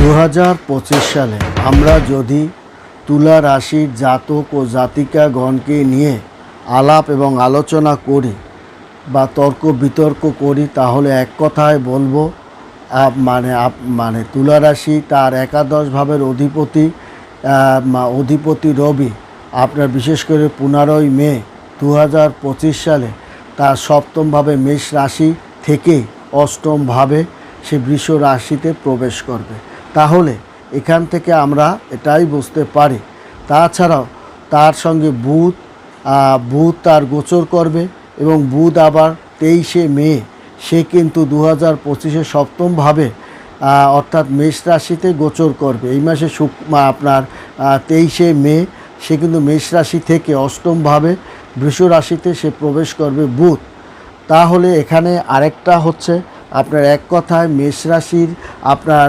দু হাজার পঁচিশ সালে আমরা যদি তুলা রাশির জাতক ও জাতিকাগণকে নিয়ে আলাপ এবং আলোচনা করি বা তর্ক বিতর্ক করি, তাহলে এক কথায় বলব মানে মানে তুলা রাশি তার একাদশ ভাবের অধিপতি অধিপতি রবি, আপনার বিশেষ করে পনেরোই মে দু হাজার পঁচিশ সালে তার সপ্তমভাবে মেষ রাশি থেকে অষ্টমভাবে সে বৃষ রাশিতে প্রবেশ করবে। তাহলে এখান থেকে আমরা এটাই বুঝতে পারি। তাছাড়াও তার সঙ্গে বুধ বুধ তার গোচর করবে এবং বুধ আবার তেইশে মে, সে কিন্তু দু হাজার পঁচিশে সপ্তমভাবে অর্থাৎ মেষ রাশিতে গোচর করবে। এই মাসে শুক আপনার তেইশে মে, সে কিন্তু মেষ রাশি থেকে অষ্টমভাবে বৃষ রাশিতে সে প্রবেশ করবে বুধ। তাহলে এখানে আরেকটা হচ্ছে, আপনার এক কথায় মেষ রাশির আপনার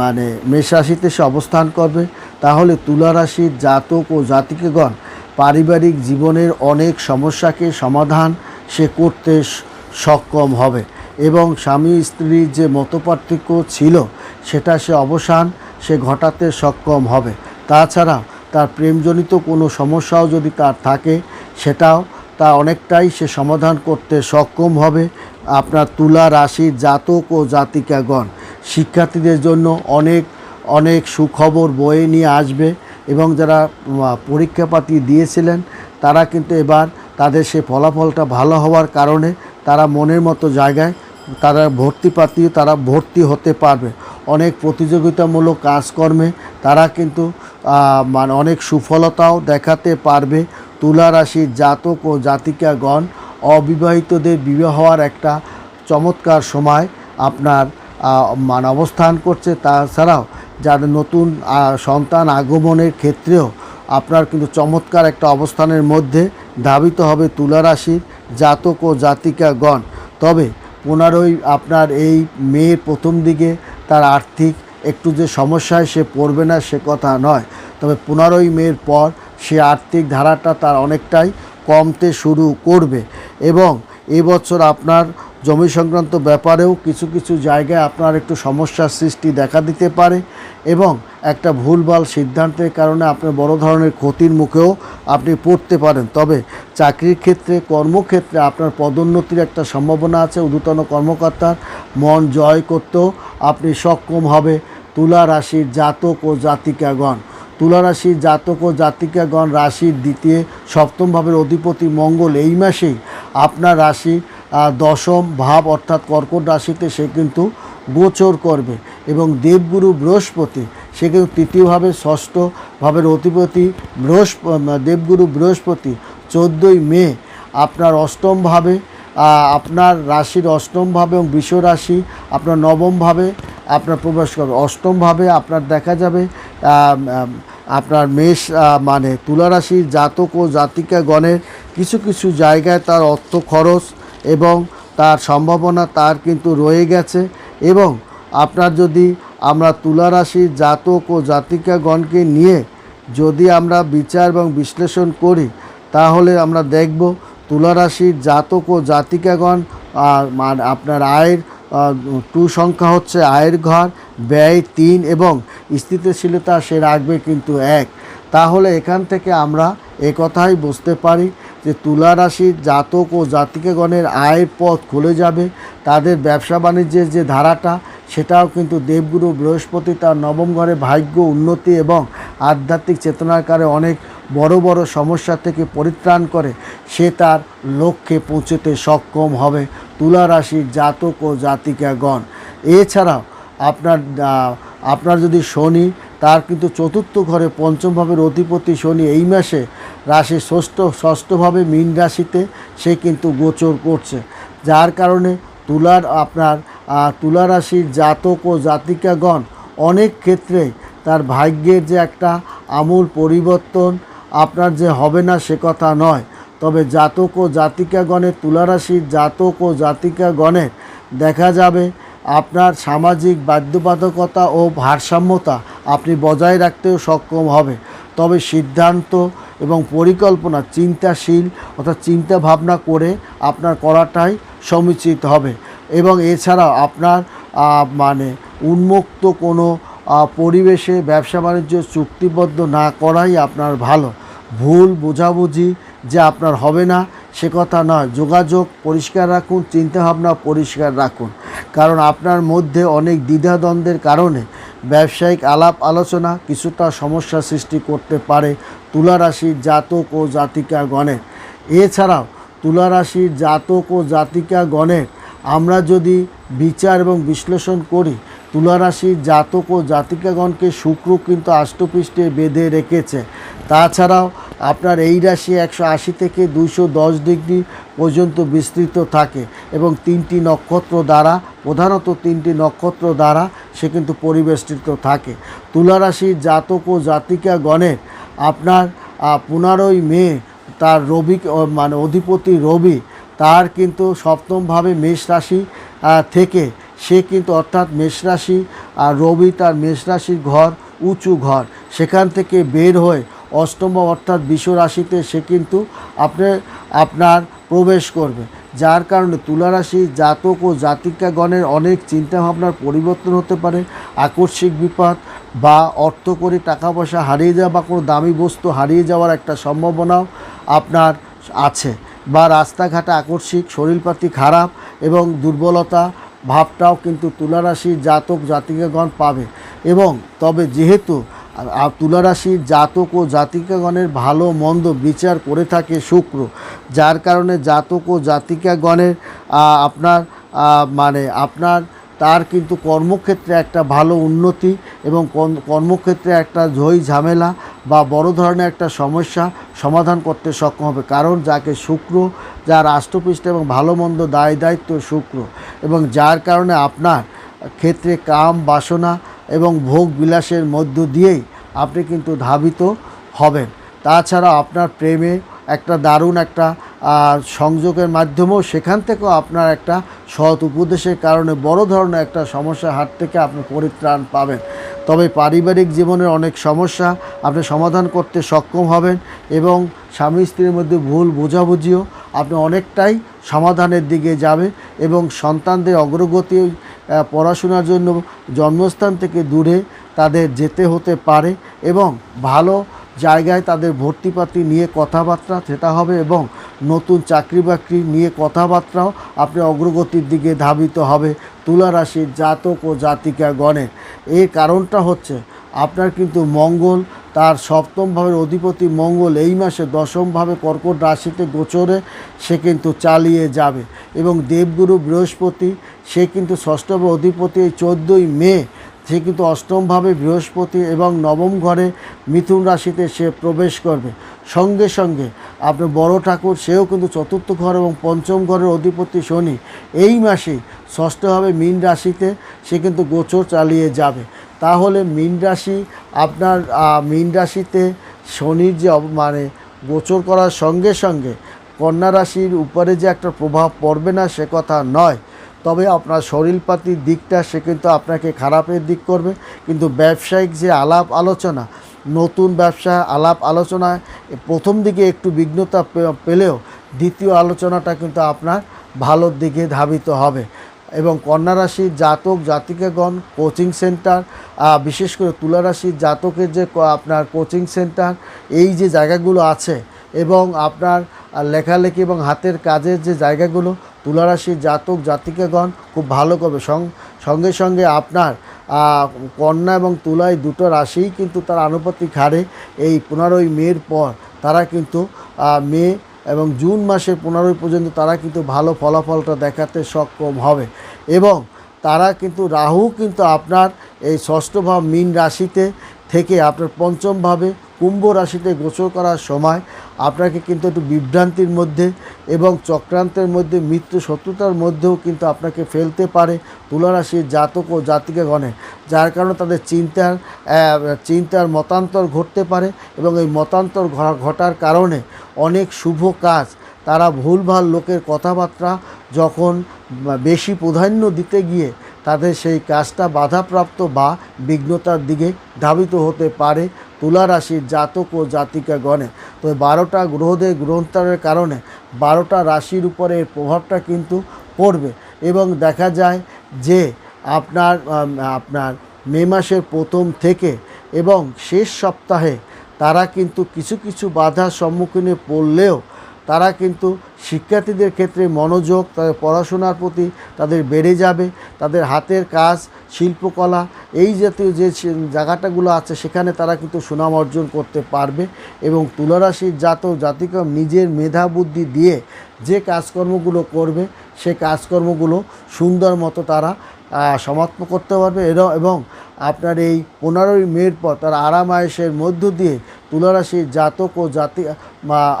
মানে মেষ রাশিতে সে অবস্থান করবে, তাহলে তুলা রাশির জাতক ও জাতিকেগণ পারিবারিক জীবনের অনেক সমস্যাকে সমাধান সে করতে সক্ষম হবে এবং স্বামী স্ত্রীর যে মতপার্থক্য ছিল সেটা সে অবসান সে ঘটাতে সক্ষম হবে। তাছাড়া তার প্রেমজনিত কোনো সমস্যাও যদি তার থাকে, সেটাও তা অনেকটাই সে সমাধান করতে সক্ষম হবে। আপনার তুলা রাশির জাতক ও জাতিকাগণ শিক্ষার্থীদের জন্য অনেক অনেক সুখবর বয়ে নিয়ে আসবে এবং যারা পরীক্ষাপাতি দিয়েছিলেন, তারা কিন্তু এবার তাদের সে ফলাফলটা ভালো হওয়ার কারণে তারা মনের মতো জায়গায় তারা ভর্তি পাতি, তারা ভর্তি হতে পারবে। অনেক প্রতিযোগিতামূলক কাজকর্মে তারা কিন্তু মানে অনেক সুফলতাও দেখাতে পারবে। তুলা রাশির জাতক ও জাতিকাগণ অবিবাহিতদের বিবাহ হওয়ার একটা চমৎকার সময় আপনার মানে অবস্থান করছে তাছাড়াও যাদের নতুন সন্তান আগমনের ক্ষেত্রেও আপনার কিন্তু চমৎকার একটা অবস্থানের মধ্যে ধাবিত হবে তুলা রাশির জাতক ও জাতিকাগণ। তবে পনেরোই আপনার এই মেয়ের প্রথম দিকে তার আর্থিক একটু যে সমস্যায় সে পড়বে না সে কথা নয়। তবে পনেরোই মেয়ের পর সে আর্থিক ধারাটা তার অনেকটাই কমতে শুরু করবে এবং এবছর আপনার জমি সংক্রান্ত ব্যাপারেও কিছু কিছু জায়গায় আপনার একটু সমস্যার সৃষ্টি দেখা দিতে পারে এবং একটা ভুলভাল সিদ্ধান্তের কারণে আপনার বড় ধরনের ক্ষতির মুখেও আপনি পড়তে পারেন। তবে চাকরির ক্ষেত্রে, কর্মক্ষেত্রে আপনার পদোন্নতির একটা সম্ভাবনা আছে। ঊর্ধ্বতন কর্মকর্তার মন জয় করতেও আপনি সক্ষম হবে তুলা রাশির জাতক ও জাতিকাগণ। তুলা রাশির জাতক ও জাতিকাগণ রাশির দ্বিতীয় সপ্তম ভাবের অধিপতি মঙ্গল এই মাসেই আপনার রাশি দশম ভাব অর্থাৎ কর্কট রাশিতে সে কিন্তু গোচর করবে এবং দেবগুরু বৃহস্পতি, সে কিন্তু তৃতীয়ভাবে ষষ্ঠ ভাবের অধিপতি বৃহস্প, দেবগুরু বৃহস্পতি, চোদ্দোই মে আপনার অষ্টমভাবে আপনার রাশির অষ্টমভাবে এবং বিশ্ব রাশি আপনার নবমভাবে আপনার প্রবেশ করবে। অষ্টমভাবে আপনার দেখা যাবে আপনার মেষ মানে তুলা রাশির জাতক ও জাতিকাগণের কিছু কিছু জায়গায় তার অর্থ খরচ এবং তার সম্ভাবনা তার কিন্তু রয়ে গেছে এবং আপনার যদি আমরা তুলা রাশির জাতক ও জাতিকাগণকে নিয়ে যদি আমরা বিচার এবং বিশ্লেষণ করি, তাহলে আমরা দেখব তুলা রাশির জাতক ও জাতিকাগণ মানে আপনার আয়ের টু সংখ্যা হচ্ছে আয়ের ঘর, ব্যয় তিন এবং স্থিতিশীলতা সে রাখবে কিন্তু এক। তাহলে এখান থেকে আমরা এ কথাই বুঝতে পারি যে তুলা রাশির জাতক ও জাতিকাগণের আয়ের পথ খুলে যাবে, তাদের ব্যবসা বাণিজ্যের যে ধারাটা, সেটাও কিন্তু দেবগুরু বৃহস্পতি তার নবম ঘরে ভাগ্য, উন্নতি এবং আধ্যাত্মিক চেতনার কারে অনেক বড় বড় সমস্যা থেকে পরিত্রাণ করে, সে তার লক্ষ্যে পৌঁছতে সক্ষম হবে তুলা রাশির জাতক ও জাতিকাগণ। এছাড়াও আপনার আপনার যদি শনি তার কিন্তু চতুর্থ ঘরে পঞ্চম ভাবের অধিপতি শনি এই মাসে রাশি ষষ্ঠ ষষ্ঠভাবে মীন রাশিতে সে কিন্তু গোচর করছে। যার কারণে তুলার আপনার তুলা রাশির জাতক ও জাতিকাগণ অনেক ক্ষেত্রে তার ভাগ্যের যে একটা আমূল পরিবর্তন আপনার যে হবে না সে কথা নয়। তবে জাতক ও জাতিকাগণের তুলারাশির জাতক ও জাতিকাগণের দেখা যাবে আপনার সামাজিক বাধ্যবাধকতা ও ভারসাম্যতা আপনি বজায় রাখতেও সক্ষম হবে তবে সিদ্ধান্ত এবং পরিকল্পনা চিন্তাশীল অর্থাৎ চিন্তা ভাবনা করে আপনার করাটাই সমীচিত হবে। এবং এছাড়াও আপনার মানে উন্মুক্ত কোনো পরিবেশে ব্যবসা বাণিজ্য চুক্তিবদ্ধ না করাই আপনার ভালো। ভুল বোঝাবুঝি যে আপনার হবে না সে কথা নয়। যোগাযোগ পরিষ্কার রাখুন, চিন্তাভাবনা পরিষ্কার রাখুন। কারণ আপনার মধ্যে অনেক দ্বিধাদ্বন্দ্বের কারণে ব্যবসায়িক আলাপ আলোচনা কিছুটা সমস্যা সৃষ্টি করতে পারে তুলা রাশির জাতক ও জাতিকা গণের এছাড়াও তুলা রাশির জাতক ও জাতিকা গণের আমরা যদি বিচার এবং বিশ্লেষণ করি তুলা রাশির জাতক ও জাতিকাগণকে শুক্র কিন্তু আষ্টপৃষ্ঠে বেঁধে রেখেছে। তাছাড়াও আপনার এই রাশি একশো আশি থেকে দুইশো দশ ডিগ্রি পর্যন্ত বিস্তৃত থাকে এবং তিনটি নক্ষত্র দ্বারা, প্রধানত তিনটি নক্ষত্র দ্বারা সে কিন্তু পরিবেষ্টিত থাকে। তুলা রাশির জাতক ও জাতিকা গণের আপনার পনেরোই মে তার রবি মানে অধিপতি রবি তার কিন্তু সপ্তমভাবে মেষ রাশি থেকে সে কিন্তু অর্থাৎ মেষ রাশি, আর রবি তার মেষ রাশির ঘর, উঁচু ঘর। সেখান থেকে বের হয়ে অষ্টম অর্থাৎ বিশ্ব রাশিতে সে কিন্তু আপনার আপনার প্রবেশ করবে। যার কারণে তুলা রাশি জাতক ও জাতিকাগণের অনেক চিন্তাভাবনার পরিবর্তন হতে পারে, আকস্মিক বিপদ বা অর্থ করে টাকা পয়সা হারিয়ে যাওয়া বা কোনো দামি বস্তু হারিয়ে যাওয়ার একটা সম্ভাবনাও আপনার আছে বা রাস্তাঘাটে আকস্মিক, শরীরপাতি খারাপ এবং দুর্বলতা ভাবটাও কিন্তু তুলা রাশির জাতক জাতিকাগণ পাবে। এবং তবে যেহেতু আর- আর তুলা রাশির জাতক ও জাতিকাগণের ভালো মন্দ বিচার করে থাকে শুক্র, যার কারণে জাতক ও জাতিকাগণের আপনার মানে আপনার, তার কিন্তু কর্মক্ষেত্রে একটা ভালো উন্নতি এবং কর্মক্ষেত্রে একটা ঝই ঝামেলা বা বড় ধরনের একটা সমস্যা সমাধান করতে সক্ষম হবে। কারণ যাকে শুক্র, যার রাষ্ট্রপৃষ্ঠ এবং ভালো মন্দ দায় দায়িত্ব শুক্র এবং যার কারণে আপনার ক্ষেত্রে কাম, বাসনা এবং ভোগ বিলাসের মধ্য দিয়েই আপনি কিন্তু ধাবিত হবেন। তাছাড়া আপনার প্রেমে একটা দারুণ একটা সংযোগের মাধ্যমেও সেখান থেকেও আপনার একটা সৎ উপদেশের কারণে বড় ধরনের একটা সমস্যার হাত থেকে আপনি পরিত্রাণ পাবেন। তবে পারিবারিক জীবনের অনেক সমস্যা আপনি সমাধান করতে সক্ষম হবেন এবং স্বামী স্ত্রীর মধ্যে ভুল বোঝাবুঝিও আপনি অনেকটাই সমাধানের দিকে যাবে এবং সন্তানদের অগ্রগতি পড়াশোনার জন্য জন্মস্থান থেকে দূরে তাদের যেতে হতে পারে এবং ভালো জায়গায় তাদের ভর্তিপাতি নিয়ে কথাবার্তা সেটা হবে এবং নতুন চাকরি বাকরি নিয়ে কথাবার্তাও আপনি অগ্রগতির দিকে ধাবিত হবে তুলা রাশির জাতক ও জাতিকা গণের এর কারণটা হচ্ছে আপনার কিন্তু মঙ্গল তার সপ্তম ভাবের অধিপতি মঙ্গল এই মাসে দশমভাবে কর্কট রাশিতে গোচরে, সে কিন্তু চালিয়ে যাবে। এবং দেবগুরু বৃহস্পতি, সে কিন্তু ষষ্ঠম অধিপতি এই চোদ্দোই মে, সে কিন্তু অষ্টমভাবে বৃহস্পতি এবং নবম ঘরে মিথুন রাশিতে সে প্রবেশ করবে। সঙ্গে সঙ্গে আপনার বড় ঠাকুর, সেও কিন্তু চতুর্থ ঘর এবং পঞ্চম ঘরের অধিপতি শনি, এই মাসেই ষষ্ঠভাবে মীন রাশিতে সে কিন্তু গোচর চালিয়ে যাবে। তাহলে মীন রাশি আপনার মীন রাশিতে শনির যে মানে গোচর করার সঙ্গে সঙ্গে কন্যা রাশির উপরে যে একটা প্রভাব পড়বে না সে কথা নয়। তবে আপনার শরীরপাতির দিকটা সে কিন্তু আপনাকে খারাপের দিক করবে। কিন্তু ব্যবসায়িক যে আলাপ আলোচনা, নতুন ব্যবসা আলাপ আলোচনায় প্রথম দিকে একটু বিঘ্নতা পেলেও দ্বিতীয় আলোচনাটা কিন্তু আপনার ভালোর দিকে ধাবিত হবে। এবং কন্যা রাশির জাতক জাতিকাগণ কোচিং সেন্টার বিশেষ করে তুলা রাশির জাতকের যে আপনার কোচিং সেন্টার এই যে জায়গাগুলো আছে এবং আপনার লেখালেখি এবং হাতের কাজের যে জায়গাগুলো তুলা রাশির জাতক জাতিকাগণ খুব ভালো করবে। সঙ্গে সঙ্গে আপনার কন্যা এবং তুলায় দুটো রাশিই কিন্তু তার আনুপাতিক হারে এই পনেরোই মের পর তারা কিন্তু আহ, মে এবং জুন মাসে পনেরোই পর্যন্ত তারা কিন্তু ভালো ফলাফলটা দেখাতে সক্ষম হবে। এবং তারা কিন্তু, রাহু কিন্তু আপনার এই ষষ্ঠ ভাব মীন রাশিতে থেকে আপনার পঞ্চমভাবে কুম্ভ রাশিতে গোচর করার সময় আপনাকে কিন্তু একটু বিভ্রান্তির মধ্যে এবং চক্রান্তের মধ্যে, মৃত্যু শত্রুতার মধ্যেও কিন্তু আপনাকে ফেলতে পারে তুলা রাশির জাতক ও জাতিকা গণে যার কারণে তাদের চিন্তার চিন্তার মতান্তর ঘটতে পারে এবং এই মতান্তর ঘটার কারণে অনেক শুভ কাজ। তারা ভুলভাল লোকের কথাবার্তা যখন বেশি প্রাধান্য দিতে গিয়ে তাদের সেই কাজটা বাধাপ্রাপ্ত বা বিঘ্নতার দিকে ধাবিত হতে পারে তুলা রাশির জাতক ও জাতিকা গণে তো বারোটা গ্রহদের গ্রন্থারের কারণে বারোটা রাশির উপরে এর প্রভাবটা কিন্তু পড়বে এবং দেখা যায় যে আপনার আপনার মে মাসের প্রথম থেকে এবং শেষ সপ্তাহে তারা কিন্তু কিছু কিছু বাধার সম্মুখীনে পড়লেও তারা কিন্তু শিক্ষার্থীদের ক্ষেত্রে মনোযোগ, তাদের পড়াশোনার প্রতি তাদের বেড়ে যাবে, তাদের হাতের কাজ, শিল্পকলা, এই জাতীয় যে জায়গাটাগুলো আছে, সেখানে তারা কিন্তু সুনাম অর্জন করতে পারবে এবং তুলারাশির জাতক, জাতিকা নিজের মেধা বুদ্ধি দিয়ে যে কাজকর্মগুলো করবে, সে কাজকর্মগুলো সুন্দর মতো তারা সমাপ্ত করতে পারবে। এবং আপনার এই পনেরোই মের পর তার আরাম আয়েসের মধ্য দিয়ে তুলারাশির জাতক ও জাতি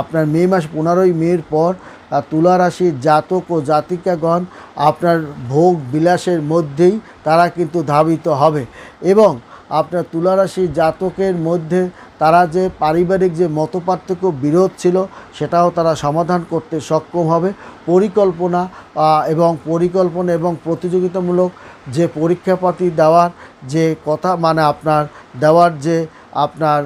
আপনার মে মাস পনেরোই মের পর আহ, তুলা রাশির জাতক ও জাতিকাগণ আপনার ভোগ বিলাসের মধ্যেই তারা কিন্তু ধাবিত হবে। এবং আপনার তুলা রাশির জাতকের মধ্যে তারা যে পারিবারিক যে মতপার্থক্য বিরোধ ছিল সেটাও তারা সমাধান করতে সক্ষম হবে। পরিকল্পনা এবং পরিকল্পনা এবং প্রতিযোগিতামূলক যে পরীক্ষাপাতি দেওয়ার যে কথা মানে আপনার দেওয়ার যে আপনার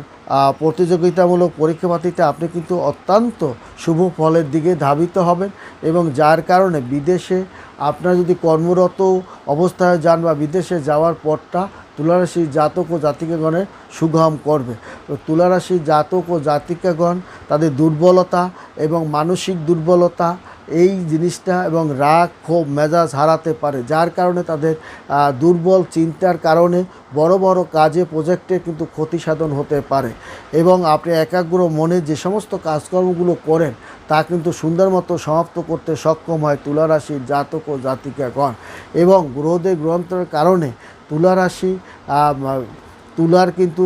প্রতিযোগিতামূলক পরীক্ষাপাতিতে আপনি কিন্তু অত্যন্ত শুভ ফলের দিকে ধাবিত হবেন এবং যার কারণে বিদেশে আপনার যদি কর্মরত অবস্থায় যান বা বিদেশে যাওয়ার পরটা তুলারাশির জাতক ও জাতিকাগণের সুগম করবে। তুলারাশির জাতক ও জাতিকাগণ তাদের দুর্বলতা এবং মানসিক দুর্বলতা এই জিনিসটা এবং রাগ, ক্ষোভ, মেজাজ হারাতে পারে। যার কারণে তাদের দুর্বল চিন্তার কারণে বড় বড় কাজে প্রজেক্টে কিন্তু ক্ষতি সাধন হতে পারে। এবং আপনি একাগ্র মনে যে সমস্ত কাজকর্মগুলো করেন, তা কিন্তু সুন্দর মতো সমাপ্ত করতে সক্ষম হয় তুলারাশির জাতক ও জাতিকাগণ। এবং গ্রহদের গ্রন্থের কারণে তুলারাশি তুলার কিন্তু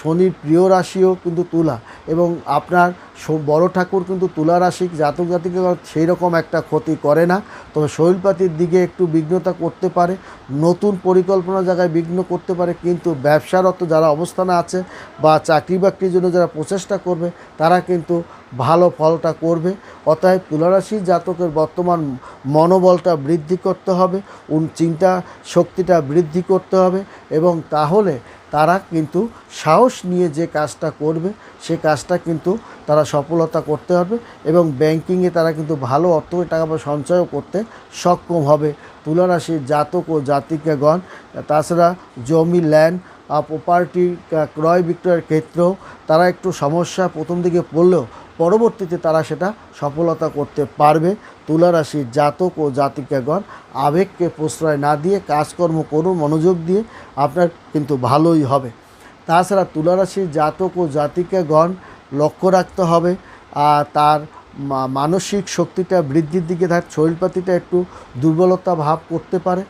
শনির প্রিয় রাশিও কিন্তু তুলা। এবং আপনার বড় ঠাকুর কিন্তু তুলা রাশি জাতক জাতিকে সেই রকম একটা ক্ষতি করে না। তবে শৈলপাতির দিকে একটু বিঘ্নতা করতে পারে, নতুন পরিকল্পনা জায়গায় বিঘ্ন করতে পারে, কিন্তু ব্যবসারত যারা অবস্থানে আছে বা চাকরি বাকরির জন্য যারা প্রচেষ্টা করবে, তারা কিন্তু ভালো ফলটা করবে। অতএব তুলারাশির জাতকের বর্তমান মনোবলটা বৃদ্ধি করতে হবে উন চিন্তা শক্তিটা বৃদ্ধি করতে হবে এবং তাহলে তারা কিন্তু সাহস নিয়ে যে কাজটা করবে, সে কাজটা কিন্তু তারা সফলতা করতে হবে এবং ব্যাংকিংয়ে তারা কিন্তু ভালো অর্থ টাকা পয়সা সঞ্চয়ও করতে সক্ষম হবে। তুলারাশির জাতক ও জাতিকাগণ, তাছাড়া জমি ল্যান্ড প্রপার্টি ক্রয় বিক্রয়ের ক্ষেত্রেও তারা একটু সমস্যা প্রথম দিকে পড়লেও পরবর্তীতে তারা সেটা সফলতা করতে পারবে। তুলা রাশির জাতক ও জাতিকাগণ আবেগকে প্রশ্রয় না দিয়ে কাজকর্ম করুন, মনোযোগ দিয়ে, আপনার কিন্তু ভালোই হবে। তাছাড়া তুলা রাশির জাতক ও জাতিকাগণ লক্ষ্য রাখতে হবে, আর তার মানসিক শক্তিটা বৃদ্ধির দিকে তার শরীরপাতিটা একটু দুর্বলতা ভাব করতে পারে।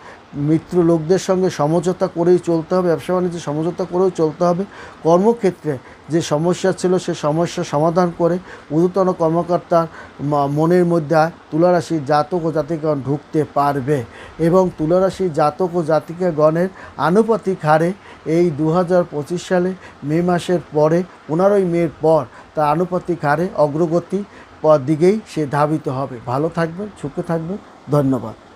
মিত্র লোকদের সঙ্গে সমঝোতা করেই চলতে হবে, ব্যবসা বাণিজ্যে সমঝোতা করেও চলতে হবে। কর্মক্ষেত্রে যে সমস্যা ছিল, সে সমস্যা সমাধান করে ঊর্ধ্বতন কর্মকর্তার মনের মধ্যে তুলারাশি জাতক ও জাতিকাগণ ঢুকতে পারবে এবং তুলারাশি জাতক ও জাতিকাগণের আনুপাতিক হারে এই দু হাজার পঁচিশ সালে মে মাসের পরে, পনেরোই মের পর তার আনুপাতিক হারে অগ্রগতি দিকেই সে ধাবিত হবে। ভালো থাকবেন সুখে থাকবেন। ধন্যবাদ।